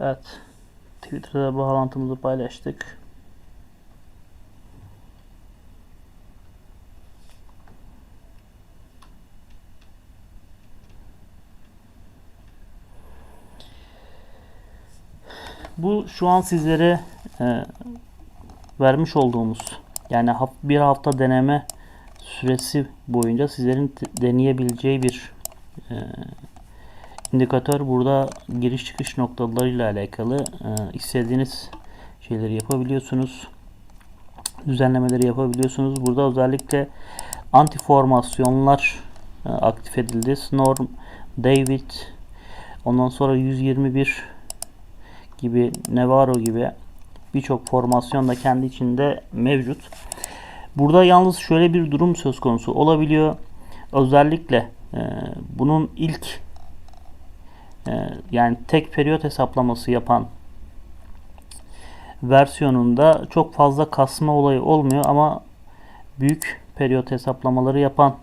Evet. Twitter'da bağlantımızı paylaştık. Bu şu an sizlere e, vermiş olduğumuz yani bir hafta deneme süresi boyunca sizlerin deneyebileceği bir e, indikatör. Burada giriş çıkış noktalarıyla alakalı e, istediğiniz şeyleri yapabiliyorsunuz. Düzenlemeleri yapabiliyorsunuz. Burada özellikle anti formasyonlar e, aktif edildi. Snorm, David, ondan sonra 121 gibi, Navarro gibi birçok formasyon da kendi içinde mevcut. Burada yalnız şöyle bir durum söz konusu olabiliyor. Özellikle e, bunun ilk yani tek periyot hesaplaması yapan versiyonunda çok fazla kasma olayı olmuyor ama büyük periyot hesaplamaları yapan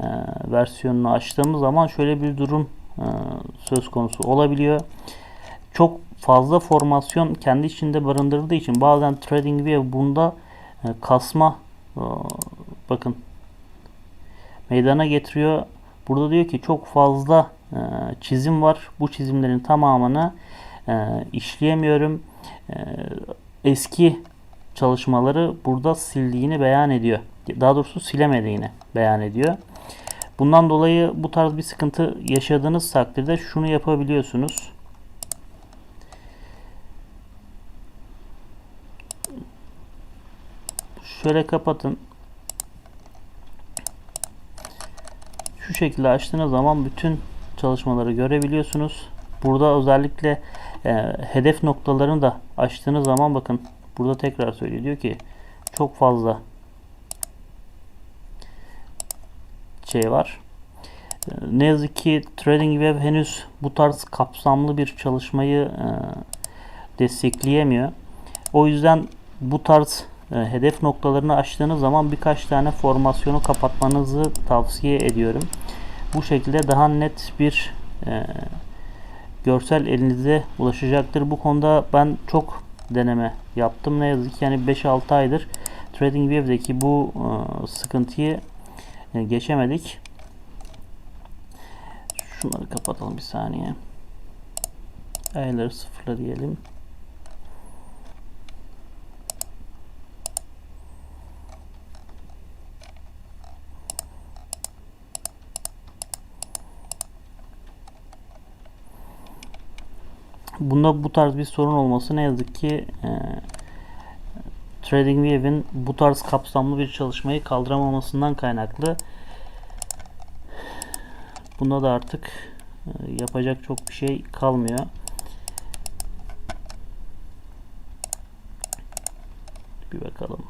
e, versiyonunu açtığımız zaman şöyle bir durum e, söz konusu olabiliyor. Çok fazla formasyon kendi içinde barındırdığı için bazen TradingView bunda e, kasma e, bakın meydana getiriyor. Burada diyor ki çok fazla çizim var. Bu çizimlerin tamamını e, işleyemiyorum. E, eski çalışmaları burada sildiğini beyan ediyor. Daha doğrusu silemediğini beyan ediyor. Bundan dolayı bu tarz bir sıkıntı yaşadığınız takdirde şunu yapabiliyorsunuz. Şöyle kapatın. Şu şekilde açtığınız zaman bütün çalışmaları görebiliyorsunuz. Burada özellikle e, hedef noktalarını da açtığınız zaman bakın burada tekrar söylüyor diyor ki çok fazla şey var. E, ne yazık ki TradingView henüz bu tarz kapsamlı bir çalışmayı e, destekleyemiyor. O yüzden bu tarz e, hedef noktalarını açtığınız zaman birkaç tane formasyonu kapatmanızı tavsiye ediyorum. Bu şekilde daha net bir e, görsel elinize ulaşacaktır. Bu konuda ben çok deneme yaptım. Ne yazık ki yani 5-6 aydır TradingView'deki bu e, sıkıntıyı e, geçemedik. Şunları kapatalım bir saniye. Ayları sıfırla diyelim. Bunda bu tarz bir sorun olması ne yazık ki e, TradingView'in bu tarz kapsamlı bir çalışmayı kaldıramamasından kaynaklı. Bunda da artık e, yapacak çok bir şey kalmıyor. Bir bakalım.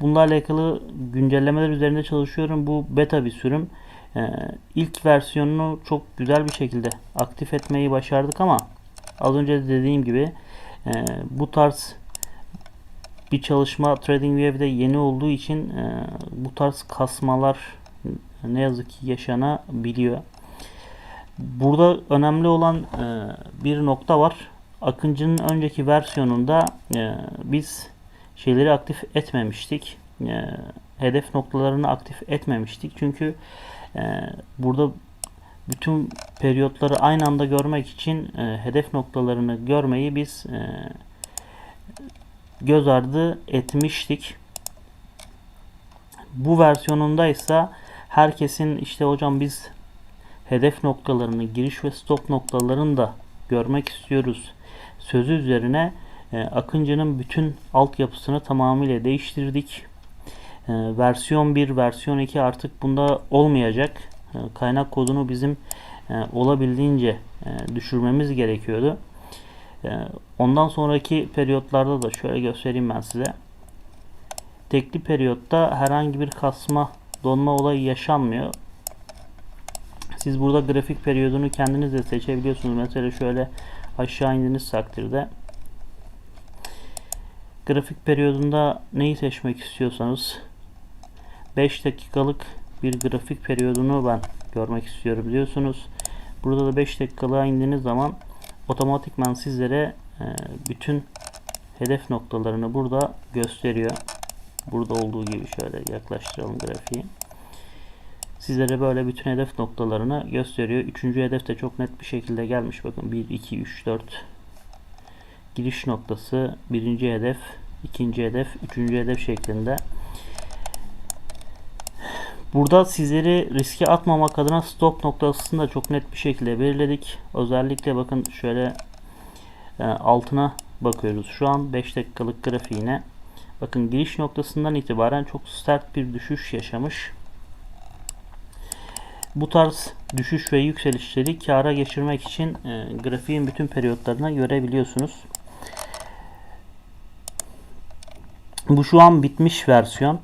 Bununla alakalı güncellemeler üzerinde çalışıyorum. Bu beta bir sürüm. Ee, ilk versiyonunu çok güzel bir şekilde aktif etmeyi başardık ama az önce de dediğim gibi e, bu tarz bir çalışma TradingView'de yeni olduğu için e, bu tarz kasmalar ne yazık ki yaşanabiliyor. Burada önemli olan e, bir nokta var. Akıncı'nın önceki versiyonunda biz şeyleri aktif etmemiştik. Hedef noktalarını aktif etmemiştik. Çünkü ee, burada bütün periyotları aynı anda görmek için e, hedef noktalarını görmeyi biz e, göz ardı etmiştik. Bu versiyonunda ise herkesin işte hocam biz hedef noktalarını, giriş ve stop noktalarını da görmek istiyoruz sözü üzerine e, Akıncı'nın bütün altyapısını tamamıyla değiştirdik. E, versiyon 1, versiyon 2 artık bunda olmayacak. E, kaynak kodunu bizim e, olabildiğince e, düşürmemiz gerekiyordu. E, ondan sonraki periyotlarda da şöyle göstereyim ben size. Tekli periyotta herhangi bir kasma donma olayı yaşanmıyor. Siz burada grafik periyodunu kendiniz de seçebiliyorsunuz. Mesela şöyle aşağı indiğiniz takdirde grafik periyodunda neyi seçmek istiyorsanız 5 dakikalık bir grafik periyodunu ben görmek istiyorum diyorsunuz. Burada da 5 dakikalığa indiğiniz zaman otomatikman sizlere e, bütün hedef noktalarını burada gösteriyor. Burada olduğu gibi şöyle yaklaştıralım grafiği. Sizlere böyle bütün hedef noktalarını gösteriyor. Üçüncü hedef de çok net bir şekilde gelmiş. Bakın 1, 2, 3, 4 giriş noktası birinci hedef, ikinci hedef, üçüncü hedef şeklinde. Burada sizleri riske atmamak adına stop noktasını da çok net bir şekilde belirledik. Özellikle bakın şöyle e, altına bakıyoruz. Şu an 5 dakikalık grafiğine. Bakın giriş noktasından itibaren çok sert bir düşüş yaşamış. Bu tarz düşüş ve yükselişleri kâra geçirmek için e, grafiğin bütün periyotlarına görebiliyorsunuz. Bu şu an bitmiş versiyon.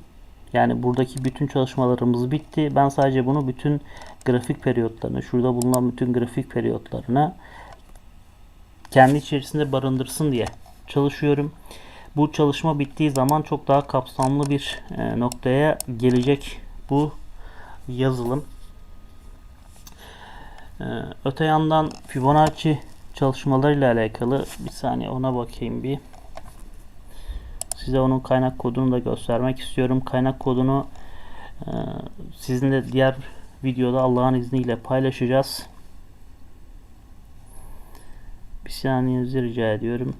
Yani buradaki bütün çalışmalarımız bitti. Ben sadece bunu bütün grafik periyotlarını, şurada bulunan bütün grafik periyotlarını kendi içerisinde barındırsın diye çalışıyorum. Bu çalışma bittiği zaman çok daha kapsamlı bir e, noktaya gelecek bu yazılım. E, öte yandan Fibonacci çalışmalarıyla alakalı bir saniye ona bakayım bir. Size onun kaynak kodunu da göstermek istiyorum. Kaynak kodunu e, sizinle diğer videoda Allah'ın izniyle paylaşacağız. Bir saniyenizi rica ediyorum.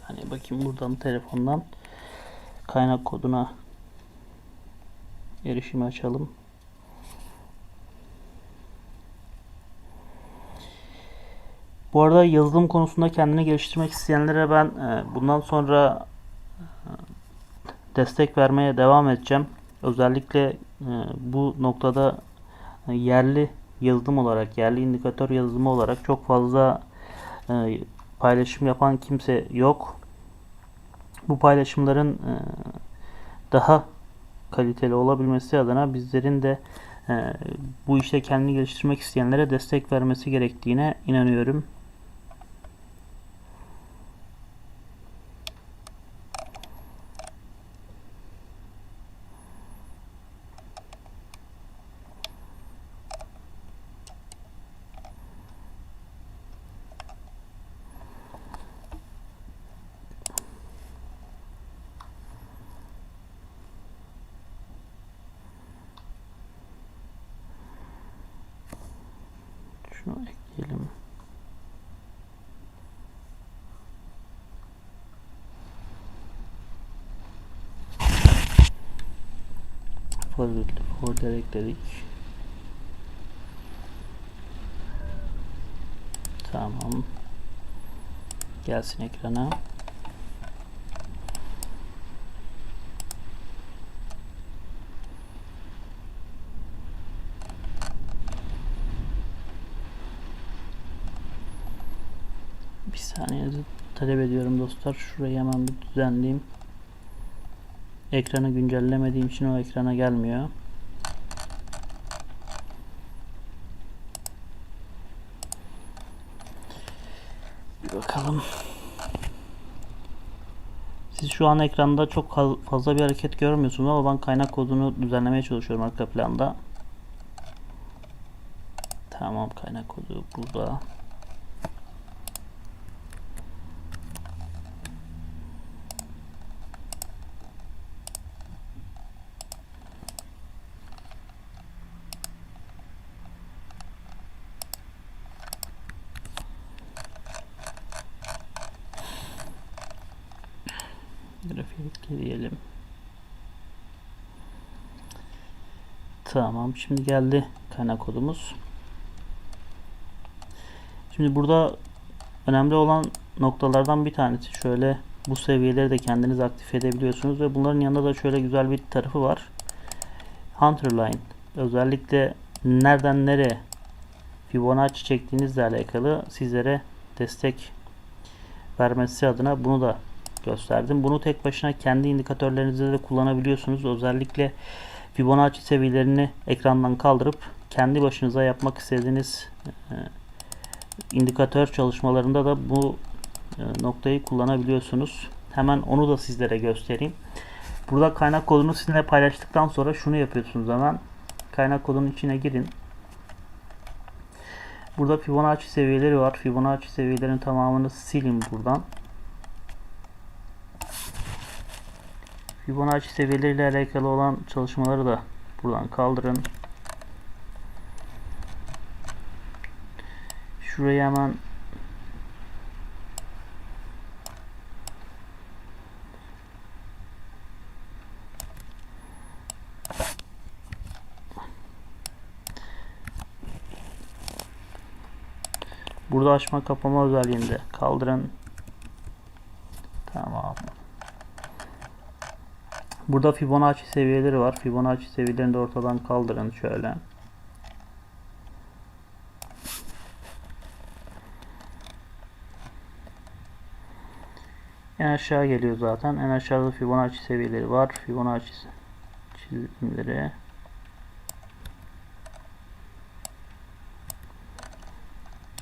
Saniye bakayım buradan telefondan kaynak koduna erişimi açalım. Bu arada yazılım konusunda kendini geliştirmek isteyenlere ben e, bundan sonra e, destek vermeye devam edeceğim. Özellikle e, bu noktada yerli yazılım olarak, yerli indikatör yazılımı olarak çok fazla paylaşım yapan kimse yok. Bu paylaşımların e, daha kaliteli olabilmesi adına bizlerin de e, bu işte kendini geliştirmek isteyenlere destek vermesi gerektiğine inanıyorum. Şunu ekleyelim. Folder ekledik. Tamam. Gelsin ekrana. Bir saniyenizi talep ediyorum dostlar. Şurayı hemen bir düzenleyeyim. Ekranı güncellemediğim için o ekrana gelmiyor. Bir bakalım. Siz şu an ekranda çok faz- fazla bir hareket görmüyorsunuz ama ben kaynak kodunu düzenlemeye çalışıyorum arka planda. Tamam kaynak kodu burada. Grafiği ekleyelim. Tamam şimdi geldi kaynak kodumuz. Şimdi burada önemli olan noktalardan bir tanesi şöyle bu seviyeleri de kendiniz aktif edebiliyorsunuz ve bunların yanında da şöyle güzel bir tarafı var. Hunter Line özellikle nereden nereye Fibonacci çektiğinizle alakalı sizlere destek vermesi adına bunu da gösterdim. Bunu tek başına kendi indikatörlerinizde de kullanabiliyorsunuz. Özellikle Fibonacci seviyelerini ekrandan kaldırıp kendi başınıza yapmak istediğiniz e, indikatör çalışmalarında da bu e, noktayı kullanabiliyorsunuz. Hemen onu da sizlere göstereyim. Burada kaynak kodunu sizinle paylaştıktan sonra şunu yapıyorsunuz hemen. Kaynak kodunun içine girin. Burada Fibonacci seviyeleri var. Fibonacci seviyelerin tamamını silin buradan. Fibonacci seviyeleriyle alakalı olan çalışmaları da buradan kaldırın. Şurayı hemen Burada açma kapama özelliğinde kaldırın. Tamam. Burada Fibonacci seviyeleri var. Fibonacci seviyelerini de ortadan kaldırın şöyle. En aşağı geliyor zaten. En aşağıda Fibonacci seviyeleri var. Fibonacci çizimleri.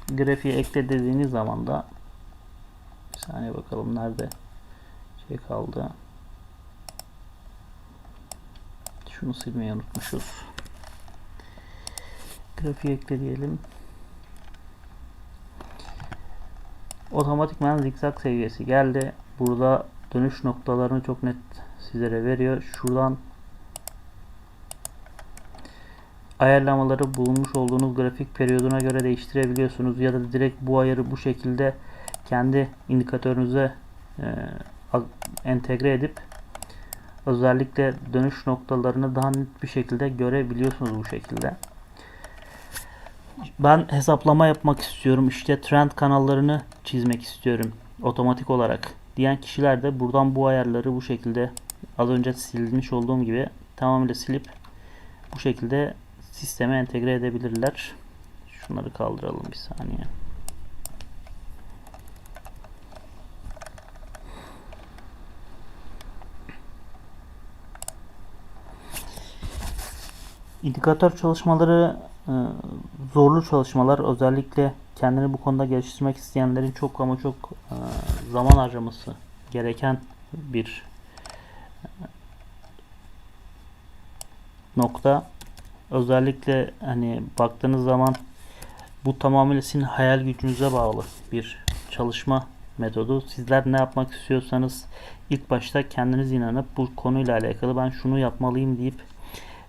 Grafiği ekle dediğiniz zaman da bir saniye bakalım nerede şey kaldı. Şunu silmeyi unutmuşuz. Grafiği ekle diyelim. Otomatikman zikzak seviyesi geldi. Burada dönüş noktalarını çok net sizlere veriyor. Şuradan ayarlamaları bulunmuş olduğunuz grafik periyoduna göre değiştirebiliyorsunuz ya da direkt bu ayarı bu şekilde kendi indikatörünüze e, entegre edip özellikle dönüş noktalarını daha net bir şekilde görebiliyorsunuz bu şekilde. Ben hesaplama yapmak istiyorum. İşte trend kanallarını çizmek istiyorum otomatik olarak diyen kişiler de buradan bu ayarları bu şekilde az önce silmiş olduğum gibi tamamıyla silip bu şekilde sisteme entegre edebilirler. Şunları kaldıralım bir saniye. İndikatör çalışmaları e, zorlu çalışmalar. Özellikle kendini bu konuda geliştirmek isteyenlerin çok ama çok e, zaman harcaması gereken bir e, nokta. Özellikle hani baktığınız zaman bu tamamıyla sizin hayal gücünüze bağlı bir çalışma metodu. Sizler ne yapmak istiyorsanız ilk başta kendiniz inanıp bu konuyla alakalı ben şunu yapmalıyım deyip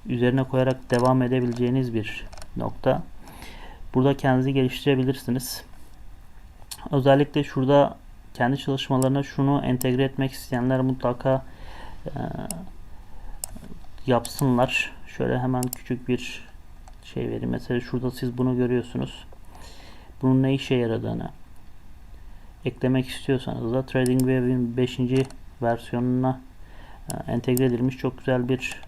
üzerine koyarak devam edebileceğiniz bir nokta. Burada kendinizi geliştirebilirsiniz. Özellikle şurada kendi çalışmalarına şunu entegre etmek isteyenler mutlaka e, yapsınlar. Şöyle hemen küçük bir şey vereyim. Mesela şurada siz bunu görüyorsunuz. Bunun ne işe yaradığını eklemek istiyorsanız da TradingView'in 5. versiyonuna e, entegre edilmiş çok güzel bir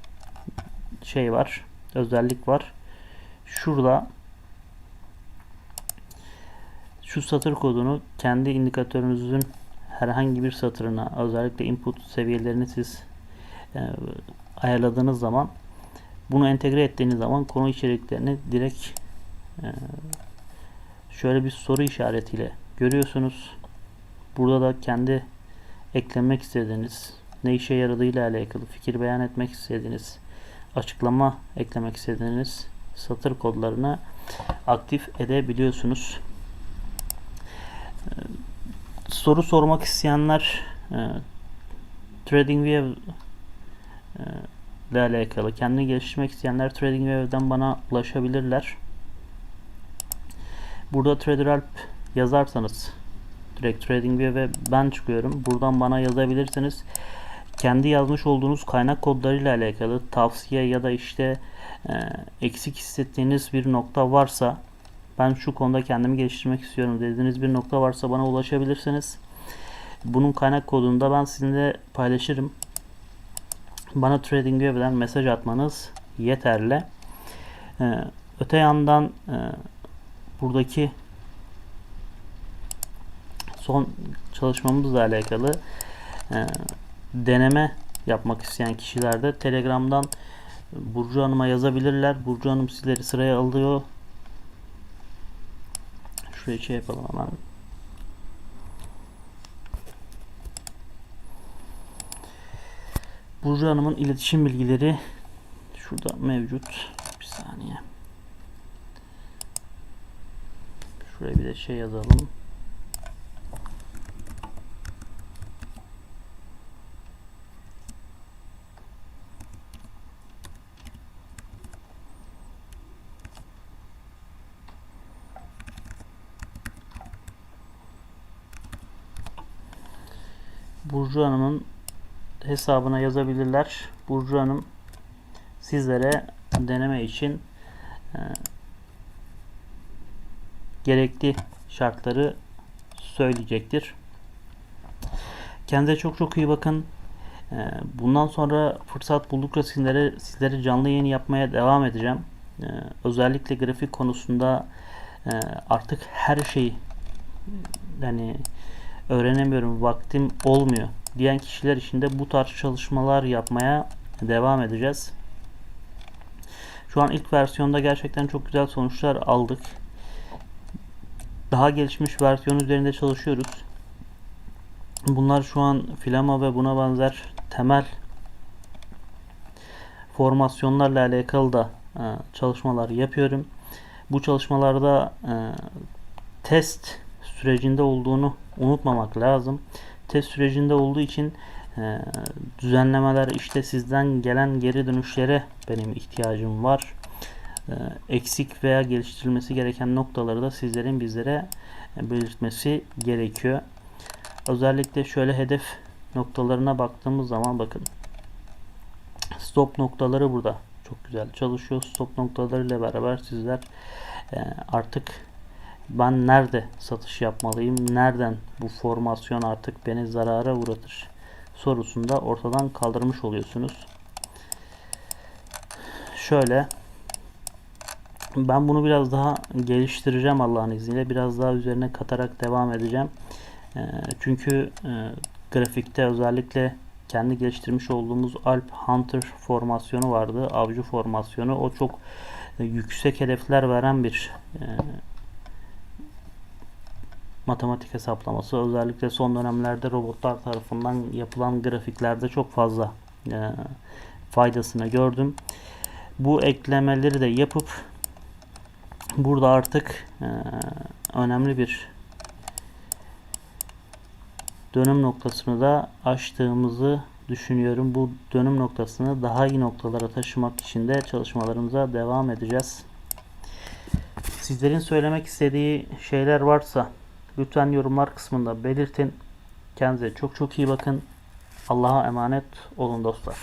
şey var. Özellik var. Şurada şu satır kodunu kendi indikatörünüzün herhangi bir satırına özellikle input seviyelerini siz e, ayarladığınız zaman bunu entegre ettiğiniz zaman konu içeriklerini direkt e, şöyle bir soru işaretiyle görüyorsunuz. Burada da kendi eklemek istediğiniz ne işe yaradığıyla alakalı fikir beyan etmek istediğiniz açıklama eklemek istediğiniz satır kodlarını aktif edebiliyorsunuz. Ee, soru sormak isteyenler e, TradingView e, ile alakalı kendini geliştirmek isteyenler TradingView'den bana ulaşabilirler. Burada TraderAlp yazarsanız direkt TradingView ve ben çıkıyorum. Buradan bana yazabilirsiniz. Kendi yazmış olduğunuz kaynak kodlarıyla alakalı tavsiye ya da işte e, eksik hissettiğiniz bir nokta varsa ben şu konuda kendimi geliştirmek istiyorum dediğiniz bir nokta varsa bana ulaşabilirsiniz. Bunun kaynak kodunu da ben sizinle paylaşırım. Bana TradingView'den mesaj atmanız yeterli. Ee, öte yandan e, buradaki son çalışmamızla alakalı e, deneme yapmak isteyen kişiler de Telegram'dan Burcu Hanım'a yazabilirler. Burcu Hanım sizleri sıraya alıyor. Şuraya şey yapalım hemen. Burcu Hanım'ın iletişim bilgileri şurada mevcut. Bir saniye. Şuraya bir de şey yazalım. Burcu Hanım'ın hesabına yazabilirler. Burcu Hanım sizlere deneme için e, gerekli şartları söyleyecektir. Kendinize çok çok iyi bakın. E, bundan sonra fırsat buldukça sizlere, sizlere canlı yayın yapmaya devam edeceğim. E, özellikle grafik konusunda e, artık her şeyi yani öğrenemiyorum, vaktim olmuyor diyen kişiler için de bu tarz çalışmalar yapmaya devam edeceğiz. Şu an ilk versiyonda gerçekten çok güzel sonuçlar aldık. Daha gelişmiş versiyon üzerinde çalışıyoruz. Bunlar şu an Filama ve buna benzer temel formasyonlarla alakalı da e, çalışmalar yapıyorum. Bu çalışmalarda e, test sürecinde olduğunu unutmamak lazım. Test sürecinde olduğu için e, düzenlemeler işte sizden gelen geri dönüşlere benim ihtiyacım var. E, eksik veya geliştirilmesi gereken noktaları da sizlerin bizlere e, belirtmesi gerekiyor. Özellikle şöyle hedef noktalarına baktığımız zaman bakın. Stop noktaları burada çok güzel çalışıyor. Stop noktalarıyla beraber sizler e, artık ben nerede satış yapmalıyım? Nereden bu formasyon artık beni zarara uğratır? sorusunda ortadan kaldırmış oluyorsunuz. Şöyle ben bunu biraz daha geliştireceğim Allah'ın izniyle. Biraz daha üzerine katarak devam edeceğim. E, çünkü e, grafikte özellikle kendi geliştirmiş olduğumuz Alp Hunter formasyonu vardı. Avcı formasyonu. O çok e, yüksek hedefler veren bir e, matematik hesaplaması özellikle son dönemlerde robotlar tarafından yapılan grafiklerde çok fazla e, faydasını gördüm. Bu eklemeleri de yapıp burada artık e, önemli bir dönüm noktasını da aştığımızı düşünüyorum. Bu dönüm noktasını daha iyi noktalara taşımak için de çalışmalarımıza devam edeceğiz. Sizlerin söylemek istediği şeyler varsa Lütfen yorumlar kısmında belirtin. Kendinize çok çok iyi bakın. Allah'a emanet olun dostlar.